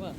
么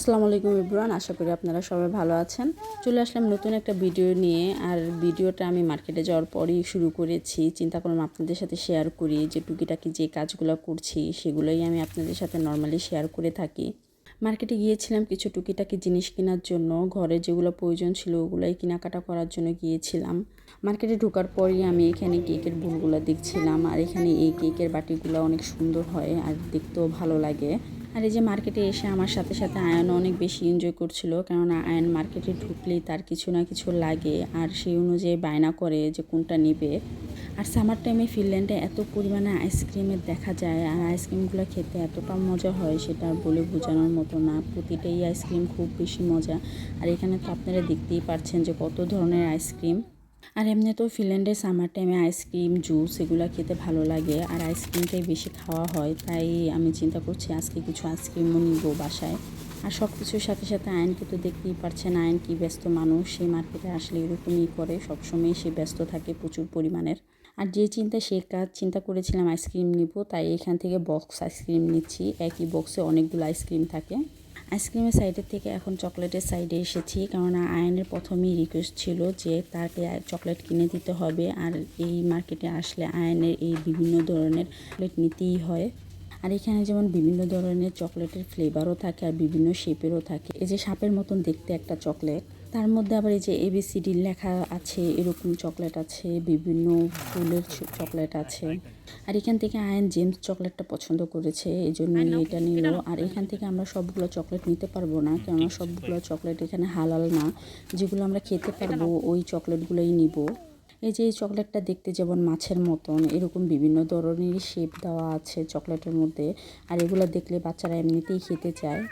আসসালামু আলাইকুম ইব্রান, আশা করি আপনারা সবাই ভালো আছেন। চলে আসলাম নতুন একটা ভিডিও নিয়ে, আর ভিডিওটা আমি মার্কেটে যাওয়ার পরই শুরু করেছি। চিন্তা করলাম আপনাদের সাথে শেয়ার করি যে টুকিটাকি যে কাজগুলো করছি, সেগুলোই আমি আপনাদের সাথে নর্মালি শেয়ার করে থাকি। মার্কেটে গিয়েছিলাম কিছু টুকিটাকি জিনিস কেনার জন্য, ঘরে যেগুলো প্রয়োজন ছিল ওগুলোই কেনাকাটা করার জন্য গিয়েছিলাম। মার্কেটে ঢোকার পরই আমি এখানে কেকের বুলগুলো দেখছিলাম, আর এখানে এই কেকের বাটিগুলো অনেক সুন্দর হয়, আর দেখতেও ভালো লাগে। আর এই যে মার্কেটে এসে আমার সাথে সাথে আয়ন অনেক বেশি এনজয় করছিল, কেননা আয়ন মার্কেটে ঢুকলেই তার কিছু না কিছু লাগে আর সেই অনুযায়ী বায়না করে যে কোনটা নেবে। আর সামার টাইমে ফিনল্যান্ডে এত পরিমাণে আইসক্রিমের দেখা যায় আর আইসক্রিমগুলো খেতে এতটা মজা হয় সেটা বলে বোঝানোর মতো না। প্রতিটাই আইসক্রিম খুব বেশি মজা। আর এখানে তো আপনারা দেখতেই পাচ্ছেন যে কত ধরনের আইসক্রিম আর এমনিতেও ফিনল্যান্ডে সামার টাইমে আইসক্রিম জুস এগুলো খেতে ভালো লাগে। আর আইসক্রিমটাই বেশি খাওয়া হয়, তাই আমি চিন্তা করছি আজকে কিছু আইসক্রিমও নিব বাসায়। আর সব কিছুর সাথে সাথে আয়নকে তো দেখতেই পারছেন, আয়ন কি ব্যস্ত মানুষ, সে মার্কেটে আসলে এরকমই করে সবসময় সে ব্যস্ত থাকে প্রচুর পরিমাণের। আর যে চিন্তা, সে কাজ চিন্তা করেছিলাম আইসক্রিম নিব, তাই এখান থেকে বক্স আইসক্রিম নিচ্ছি। একই বক্সে অনেকগুলো আইসক্রিম থাকে। আইসক্রিমের সাইডের থেকে এখন চকলেটের সাইডে এসেছি, কারণ আয়নের প্রথমেই রিকোয়েস্ট ছিল যে তাকে চকলেট কিনে দিতে হবে। আর এই মার্কেটে আসলে আয়নের এই বিভিন্ন ধরনের চকলেট নিতেই হয়। আর এখানে যেমন বিভিন্ন ধরনের চকলেটের ফ্লেভারও থাকে আর বিভিন্ন শেপেরও থাকে। এই যে সাপের মতন দেখতে একটা চকলেট। তার মধ্যে আবার এই যে এবিসিডি লেখা আছে এরকম চকলেট আছে বিভিন্ন ফুলের চকলেট আছে। আর এখান থেকে আয়ন জেমস চকলেটটা পছন্দ করেছে এই জন্য এটা নিল। আর এখান থেকে আমরা সবগুলো চকলেট নিতে পারব না কেননা সবগুলো চকলেট এখানে হালাল না। যেগুলো আমরা খেতে পারব ওই চকলেটগুলোই নিব। এই যে এই চকলেটটা দেখতে যেমন মাছের মতন এরকম বিভিন্ন ধরনের শেপ দেওয়া আছে চকলেটের মধ্যে। আর এগুলো দেখলে বাচ্চারা এমনিতেই খেতে চায়।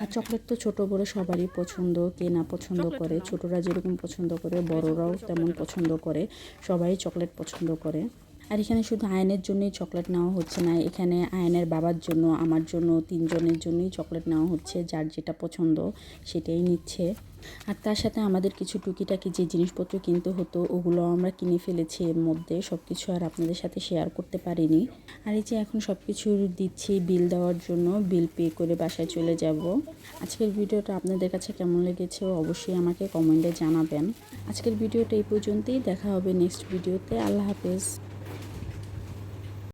আর চকলেট তো ছোট বড় সবারই পছন্দ কে না পছন্দ করে। ছোটরা যেরকম পছন্দ করে বড়রাও তেমন পছন্দ করে সবাই চকলেট পছন্দ করে। আর এখানে শুধু আয়নের জন্যই চকলেট নেওয়া হচ্ছে না এখানে আয়নের বাবার জন্য আমার জন্য তিনজনের জন্যই চকলেট নেওয়া হচ্ছে যার যেটা পছন্দ সেটাই নিচ্ছে। আর তার সাথে আমাদের কিছু টুকিটাকি যে জিনিসপত্র কিনতে হতো, ওগুলো আমরা কিনে ফেলেছি এর মধ্যে। সব কিছু আর আপনাদের সাথে শেয়ার করতে পারিনি। আর এই যে এখন সব কিছু দিচ্ছি বিল দেওয়ার জন্য বিল পে করে বাসায় চলে যাব। আজকের ভিডিওটা আপনাদের কাছে কেমন লেগেছে অবশ্যই আমাকে কমেন্টে জানাবেন। আজকের ভিডিওটা এই পর্যন্তই। দেখা হবে নেক্সট ভিডিওতে আল্লাহ হাফেজ।